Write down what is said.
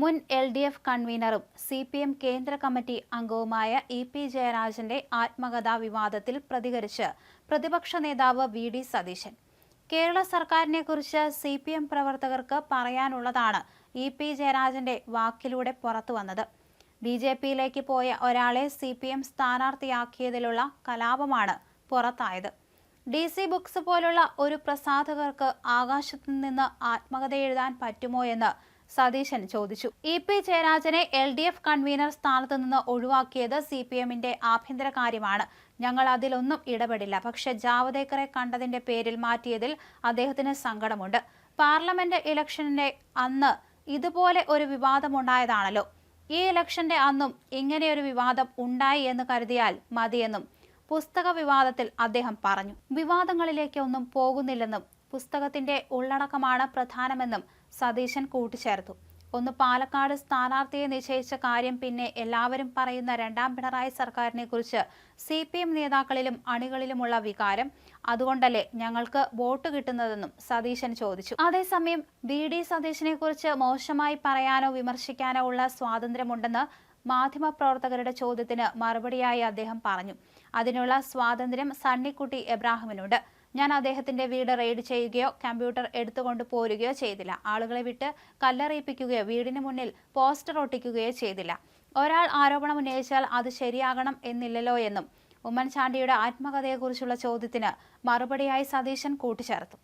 മുൻ L D F കൺവീനറും C P M കേന്ദ്ര കമ്മിറ്റി അംഗവുമായ ഇ പി ജയരാജന്റെ ആത്മകഥാ വിവാദത്തിൽ പ്രതികരിച്ച് പ്രതിപക്ഷ നേതാവ് വി ഡി സതീശൻ. കേരള സർക്കാരിനെക്കുറിച്ച് സി പി എം പ്രവർത്തകർക്ക് പറയാനുള്ളതാണ് ഇ പി ജയരാജന്റെ വാക്കിലൂടെ പുറത്തുവന്നത് ബി ജെ പിയിലേക്ക് പോയ ഒരാളെ സി പി എം സ്ഥാനാർത്ഥിയാക്കിയതിലുള്ള കലാപമാണ് പുറത്തായത്. ഡി സി ബുക്സ് പോലുള്ള ഒരു പ്രസാധകർക്ക് ആകാശത്തു നിന്ന് ആത്മകഥ എഴുതാൻ പറ്റുമോ എന്ന് സതീശൻ ചോദിച്ചു. ഇ പി ജയരാജനെ എൽ ഡി എഫ് കൺവീനർ സ്ഥാനത്ത് നിന്ന് ഒഴിവാക്കിയത് സി പി എമ്മിന്റെ ആഭ്യന്തര കാര്യമാണ്. ഞങ്ങൾ അതിലൊന്നും ഇടപെടില്ല. പക്ഷെ ജാവദേക്കറെ കണ്ടതിന്റെ പേരിൽ മാറ്റിയതിൽ അദ്ദേഹത്തിന് സങ്കടമുണ്ട്. പാർലമെന്റ് ഇലക്ഷനിലെ അന്ന് ഇതുപോലെ ഒരു വിവാദമുണ്ടായതാണല്ലോ. ഈ ഇലക്ഷന്റെ അന്നും ഇങ്ങനെയൊരു വിവാദം ഉണ്ടായി എന്ന് കരുതിയാൽ മതിയെന്നും പുസ്തക വിവാദത്തിൽ അദ്ദേഹം പറഞ്ഞു. വിവാദങ്ങളിലേക്ക് ഒന്നും പോകുന്നില്ലെന്നും പുസ്തകത്തിന്റെ ഉള്ളടക്കമാണ് പ്രധാനമെന്നും സതീശൻ കൂട്ടിച്ചേർത്തു. ഒന്ന് പാലക്കാട് സ്ഥാനാർത്ഥിയെ നിശ്ചയിച്ച കാര്യം പിന്നെ എല്ലാവരും പറയുന്ന രണ്ടാം പിണറായി സർക്കാരിനെ കുറിച്ച് സി പി എം നേതാക്കളിലും അണികളിലുമുള്ള വികാരം അതുകൊണ്ടല്ലേ ഞങ്ങൾക്ക് വോട്ട് കിട്ടുന്നതെന്നും സതീശൻ ചോദിച്ചു. അതേസമയം ബി ഡി സതീശനെ കുറിച്ച് മോശമായി പറയാനോ വിമർശിക്കാനോ ഉള്ള സ്വാതന്ത്ര്യമുണ്ടെന്ന് മാധ്യമപ്രവർത്തകരുടെ ചോദ്യത്തിന് മറുപടിയായി അദ്ദേഹം പറഞ്ഞു. അതിനുള്ള സ്വാതന്ത്ര്യം സണ്ണിക്കുട്ടി എബ്രാഹിമിനുണ്ട്. ഞാൻ അദ്ദേഹത്തിന്റെ വീട് റെയ്ഡ് ചെയ്യുകയോ കമ്പ്യൂട്ടർ എടുത്തുകൊണ്ട് പോരുകയോ ചെയ്തില്ല. ആളുകളെ വിട്ട് കല്ലെറിയിപ്പിക്കുകയോ വീടിന് മുന്നിൽ പോസ്റ്റർ ഒട്ടിക്കുകയോ ചെയ്തില്ല. ഒരാൾ ആരോപണം ഉന്നയിച്ചാൽ അത് ശരിയാകണം എന്നില്ലല്ലോ എന്നും ഉമ്മൻചാണ്ടിയുടെ ആത്മകഥയെക്കുറിച്ചുള്ള ചോദ്യത്തിന് മറുപടിയായി സതീശൻ കൂട്ടിച്ചേർത്തു.